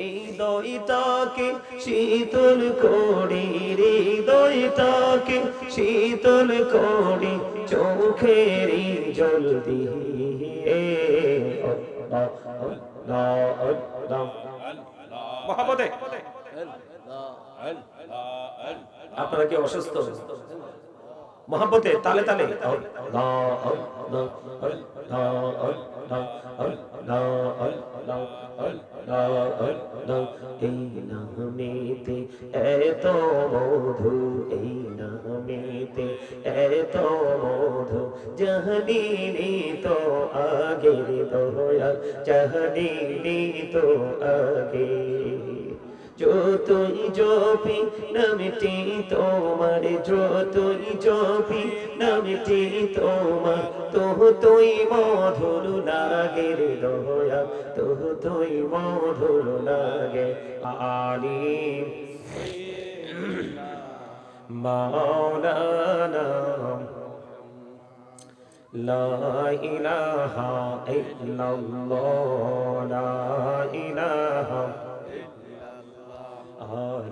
হৃদয়টাকে শীতল করি হৃদয়টাকে শীতল করি চোখের জল দিয়ে মহাপদে আপনারা কি অসুস্থ মহাব্বতে তালে তালে এই নামেতে এত মধু এই নামেতে এত মধু জাহানি তো আগের দয়া জাহানি তো আগে যতই জপি, নামটি তোমার, যতই জপি, নামটি তোমার। তোহ তুই মধুর লাগে রে দয়া তোহ তুই মধুর লাগে আলি মাওলানা লা ইলাহা ইল্লাল্লাহ, লা ইলাহা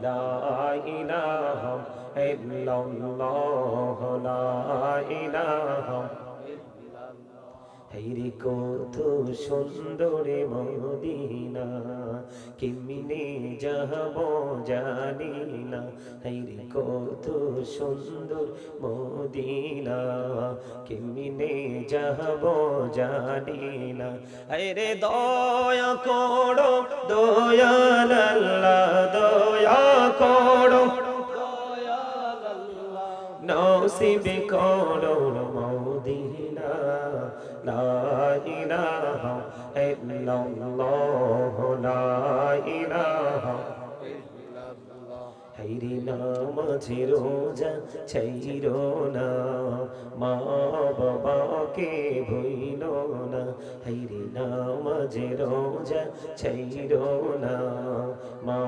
لا إله إلا الله لا কত সুন্দরে মদিনা, কেমনে যাব জানি না। হেরি কত সুন্দর মদিনা, কেমনে যাব জানি না। আরে দয়া করো দয়াল দয়া করো। নসিবে করো মদিনা লা ইলাহা ইল্লাল্লাহ, লা ইলাহা। হাইরে নামাজে রোজা ছাইরো না মা বাবাকে ভইল না। হাইরে নামাজে রোজা ছাইরো না, মা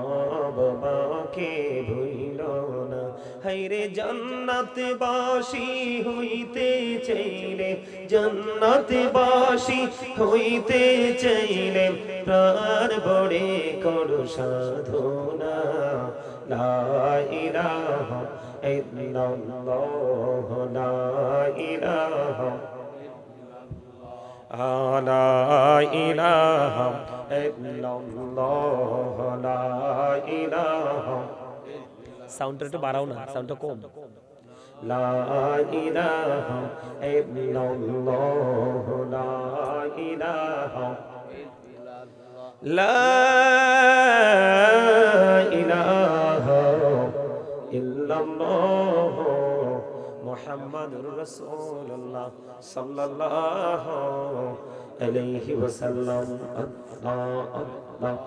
বাবাকে ভইল না। হাইরে জান্নাত বাসি হইতে চাইলে জান্নাত বাসি হইতে চাইলে প্রাণ বড়ে করো সাধনা। লা ইলাহা ইল্লাল্লাহ, লা لا إله إلا الله لا إله সাউন্ডটা একটু বাড়াও না সাউন্ডটা কম لا إله إلا الله لا إله لا إله إلا الله মুহাম্মাদুর রাসূলুল্লাহ সাল্লাল্লাহু আলাইহি ওয়াসাল্লাম আল্লাহ আল্লাহ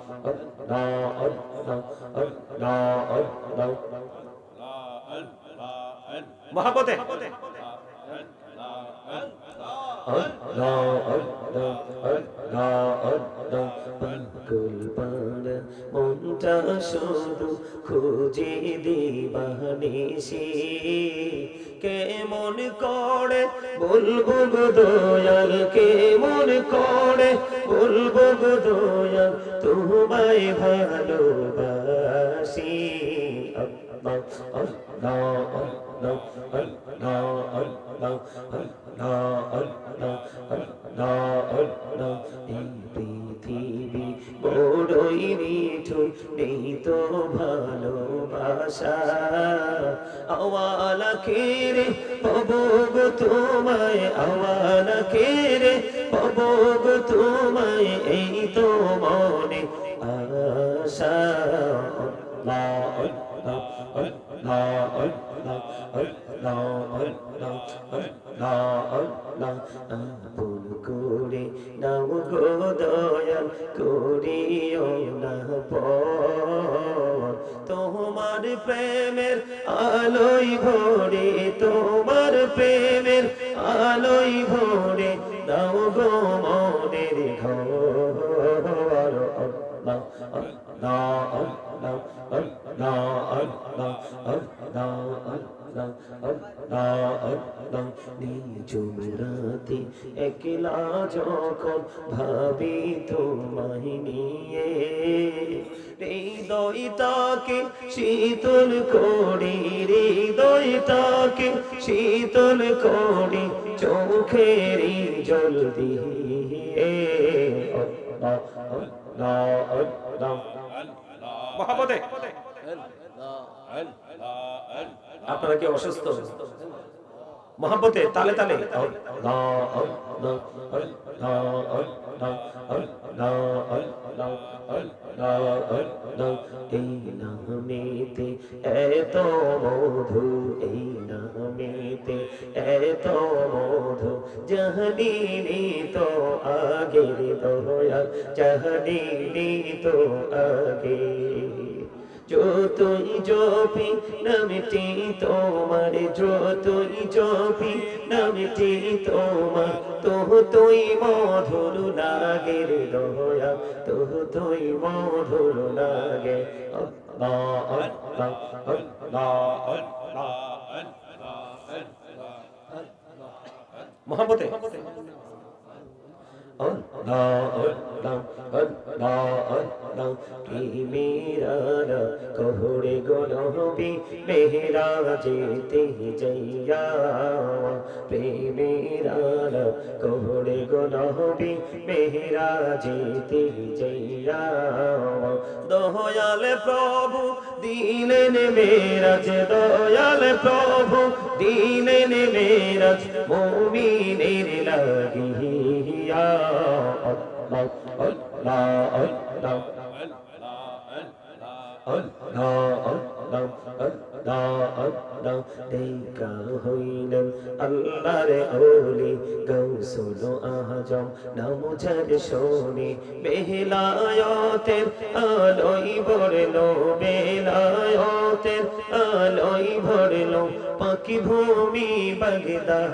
আল্লাহ আল্লাহ আল্লাহ মহাপতে মনটা শুধু খুঁজে দিবানিসি কেমন করে বলব দয়াল কেমন করে বলব দয়াল তোমায় ভালোবাসি। পৃথিবী বড়ই আওয়ালা কেরে পাবো গো তোমায় আওয়ালা কেরে পাবো গো তোমায় এই মনে আশা, আল্লাহ। আপন করে নাও গো দয়াল করিও না তোমার প্রেমের আলোই ভরে তোমার প্রেমের আলোই ভরে দাও গো মনের ঘর আল্লাহ আল্লাহ আল্লাহ আল্লাহ আল্লাহ আল্লাহ আল্লাহ নিঝুম রাতে একলা যখন ভাবি তোমায় নিয়ে হৃদয়টাকে শীতল করি হৃদয়টাকে শীতল করি চোখেরই জল দিয়ে আপনারা কি অসুস্থ আল্লাহ আল্লাহ আল্লাহ এই নামেতে এত মধু এই নামেতে এত মধু জাহানিনি তো আগের দয়াল জাহানিনি তো আগে যতই জপি নামটি তোমার যতই জপি নামটি তোমার তোহ তুই মধুর লাগে রে দয়া তোহ তুই মধুর লাগে আল্লাহ কহুড়ে গনবি মেহরা যেতে জইয়া প্রেমেরাল কহুড়ে গনবি মেহরা যেতে জইয়া দয়াল প্রভু, দিলেন মেরাজ। দয়াল প্রভু, দিলেন মেরাজ। মুমিনের লাগিয়া দেখা হইলেন আল্লাহর ওলি গৌসুল আজম নাম যার শোনে বেলায়তের আলোই ভরলো বেলায়তের আলোই ভরলো পাখি ভূমি বাগদাহ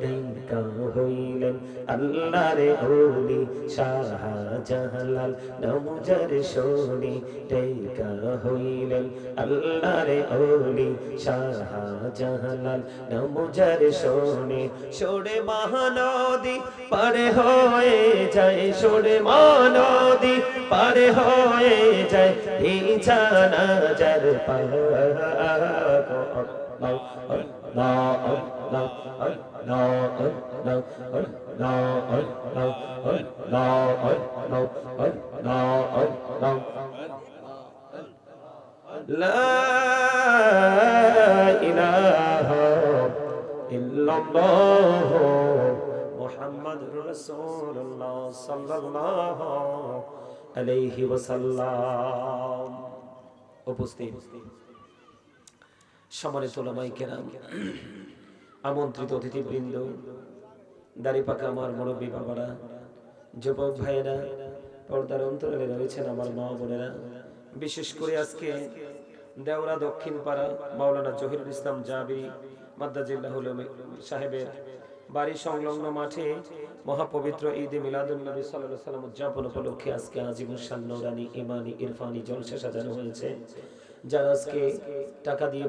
দিনটা হইলেন আল্লাহরে ওলি শাহজাহালাল নমুজার শোনি টেকা হইলেন আল্লাহরে ওলি শাহজাহালাল নমুজার শোনি সরে মহানদী পারে হয়ে যায় সরে মহানদী পারে হয়ে যায়। ইছানা যার পাহ Oh, oh, oh, oh. Mohammad রসুল্লাহ সাল্লাল্লাহ আলাইহি ওয়াসাল্লাম উপস্থিত। সম্মানিত ওলামাই কেরাম আমন্ত্রিত অতিথিবৃন্দ, দাড়ি পাকা আমার মুরব্বী বাবারা, যুবক ভাইয়েরা, পর্দার অন্তরালে রয়েছেন আমার মা বোনেরা। বিশেষ করে আজকে দেওরা দক্ষিণ পাড়া মাওলানা জহিরুল ইসলাম জাবি মাদ্দাজিল্লাহ সাহেবের বাড়ি সংলগ্ন মাঠে মহাপবিত্র ঈদে মিলাদুল নবী সাল্লাল্লাহু সাল্লাম উদযাপন উপলক্ষে আজকে আজিমুস শান নূরানী ইমানি ইরফানি জলসা সাজানো হয়েছে। যারা আজকে টাকা দিয়ে